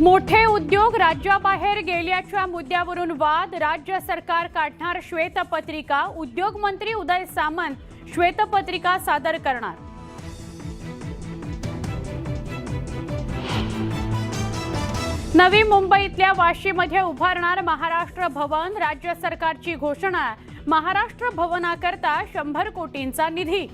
मोठे उद्योग राज्याबाहेर गेल्याच्या मुद्द्यावरून वाद. राज्य सरकार काढणार श्वेतपत्रिका. उद्योग मंत्री उदय सामंत श्वेतपत्रिका सादर करणार. नवी मुंबईतल्या वाशीमध्ये उभारणार महाराष्ट्र भवन. राज्य सरकारची घोषणा. महाराष्ट्र भवनाकरता शंभर कोटींचा निधी.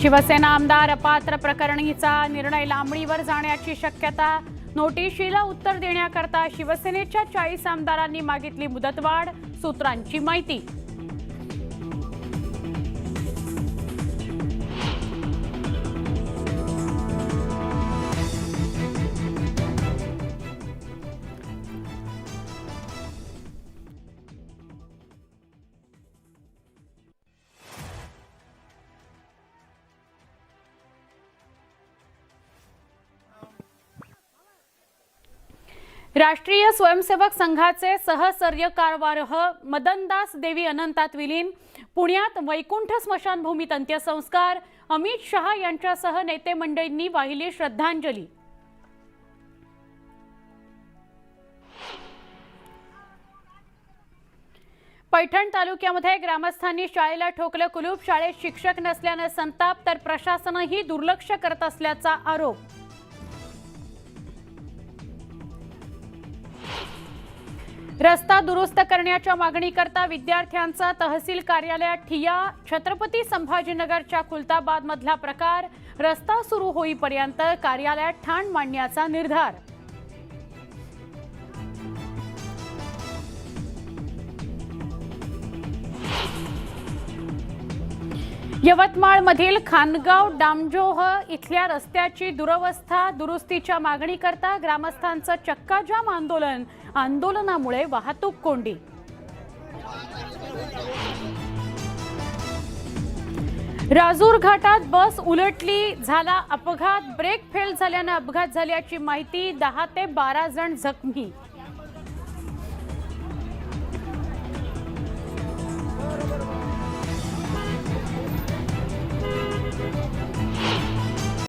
शिवसेना आमदार अपात्र प्रकरणीचा निर्णय लांबणीवर जाण्याची शक्यता नोटिशीला उत्तर देण्याकरता शिवसेनेच्या चाळीस आमदारांनी मागितली मुदतवाढ सूत्रांची माहिती. राष्ट्रीय स्वयंसेवक संघाचे सहसर्यकारवारह मदनदास देवी अनंतात विलीन. पुण्यात वैकुंठ स्मशानभूमीत अंत्यसंस्कार. अमित शहा यांच्यासह नेते मंडळींनी वाहिली श्रद्धांजली. पैठण तालुक्यामध्ये ग्रामस्थांनी शाळेला ठोकलं कुलूप. शाळेत शिक्षक नसल्यानं संताप तर प्रशासनही दुर्लक्ष करत असल्याचा आरोप. रस्ता दुरुस्त करण्याच्या मागणीकरता विद्यार्थ्यांचा तहसील कार्यालयात ठिया. छत्रपती संभाजीनगरच्या खुलताबादमधला प्रकार रस्ता सुरू होईपर्यंत कार्यालयात ठाण मांडण्याचा निर्धार. यवतमाळमधील खानगाव डामजोह इथल्या रस्त्याची दुरवस्था दुरुस्तीच्या मागणीकरता ग्रामस्थांचं चक्काजाम आंदोलन आंदोलनामुळे वाहतूक कोंडी. राजूर घाटात बस उलटली झाला अपघात ब्रेक फेल झाल्यानं अपघात झाल्याची माहिती दहा ते बारा जण जखमी.